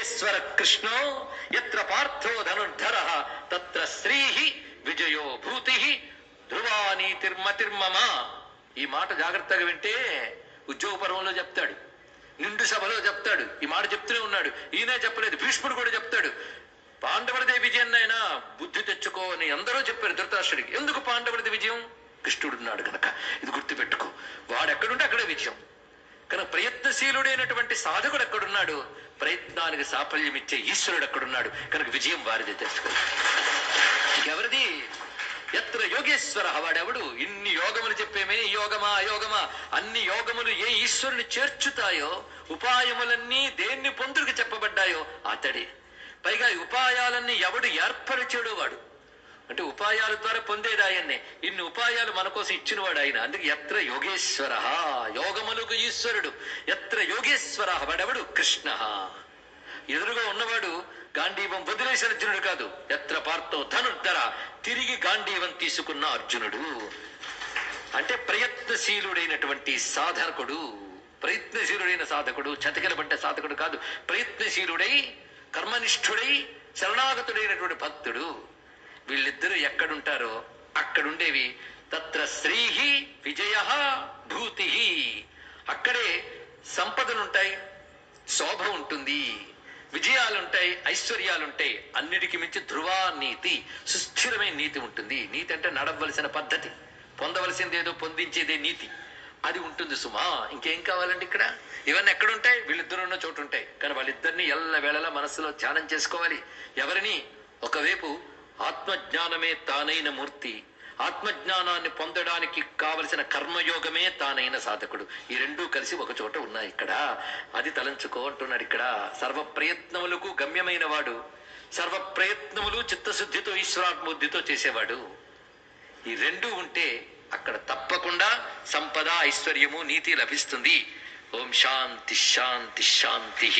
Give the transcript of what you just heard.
యోగేశ్వర కృష్ణో ఎత్ర పార్థో ధనుర్ధర తత్ర శ్రీ విజయో భూతి తిర్మమా ఈ మాట జాగ్రత్తగా వింటే ఉద్యోగ పర్వంలో చెప్తాడు నిండు సభలో చెప్తాడు ఈ మాట చెప్తూనే ఉన్నాడు. ఈయనే చెప్పలేదు భీష్ముడు కూడా చెప్తాడు. పాండవుడిదే విజయం అయినా బుద్ధి తెచ్చుకో అని అందరూ చెప్పారు ధృతరాష్ట్రుడికి. ఎందుకు పాండవుడిది విజయం? కృష్ణుడు ఉన్నాడు కనుక ఇది గుర్తుపెట్టుకో. వాడు ఎక్కడుంటే అక్కడే విజయం. కనుక ప్రయత్నశీలుడైనటువంటి సాధకుడు ఎక్కడున్నాడు? ప్రయత్నానికి సాఫల్యం ఇచ్చే ఈశ్వరుడు అక్కడున్నాడు. కనుక విజయం వారిది తెలుసుకో. ఎవరిది ఎత్ర యోగేశ్వర వాడెవడు ఇన్ని యోగములు చెప్పేమే యోగమా అయోగమా అన్ని యోగములు ఏ ఈశ్వరుని చేర్చుతాయో ఉపాయములన్నీ దేన్ని పొందుడికి చెప్పబడ్డాయో అతడే. పైగా ఉపాయాలన్నీ ఎవడు ఏర్పరిచాడో వాడు. అంటే ఉపాయాల ద్వారా పొందేది ఆయన్నే. ఇన్ని ఉపాయాలు మన కోసం ఇచ్చినవాడు ఆయన. అందుకే ఎత్ర యోగేశ్వర. యోగములకు ఈశ్వరుడు. ఎత్ర యోగేశ్వర వాడెవడు కృష్ణ. ఎదురుగా ఉన్నవాడు గాంధీవం వదిలేసిన అర్జునుడు కాదు. ఎత్ర పార్థో ధనుర్ధర తిరిగి గాంధీవం తీసుకున్న అర్జునుడు. అంటే ప్రయత్నశీలుడైనటువంటి సాధకుడు. ప్రయత్నశీలుడైన సాధకుడు చతికిలబడ్డ సాధకుడు కాదు. ప్రయత్నశీలుడై కర్మనిష్ఠుడై శరణాగతుడైనటువంటి భక్తుడు. వీళ్ళిద్దరూ ఎక్కడుంటారో అక్కడుండేవి. తత్ర శ్రీహి విజయ భూతి. అక్కడే సంపదలుంటాయి శోభ ఉంటుంది విజయాలుంటాయి ఐశ్వర్యాలుంటాయి. అన్నిటికి మించి ధ్రువా నీతి సుస్థిరమైన నీతి ఉంటుంది. నీతి అంటే నడవలసిన పద్ధతి పొందవలసిందేదో పొందించేదే నీతి. అది ఉంటుంది సుమా. ఇంకేం కావాలండి ఇక్కడ? ఇవన్నీ ఎక్కడుంటాయి? వీళ్ళిద్దరు ఉన్న చోటు ఉంటాయి కానీ వాళ్ళిద్దరిని ఎల్ల వేళలా మనస్సులో ధ్యానం చేసుకోవాలి. ఎవరిని? ఒకవైపు ఆత్మజ్ఞానమే తానైన మూర్తి. ఆత్మజ్ఞానాన్ని పొందడానికి కావలసిన కర్మయోగమే తానైన సాధకుడు. ఈ రెండూ కలిసి ఒక చోట ఉన్నాయి ఇక్కడ. అది తలంచుకో అంటున్నాడు ఇక్కడ. సర్వ ప్రయత్నములకు గమ్యమైన వాడు. సర్వ ప్రయత్నములు చిత్తశుద్ధితో ఈశ్వరాత్మబుద్ధితో చేసేవాడు. ఈ రెండు ఉంటే అక్కడ తప్పకుండా సంపద ఐశ్వర్యము నీతి లభిస్తుంది. ఓం శాంతి శాంతి శాంతి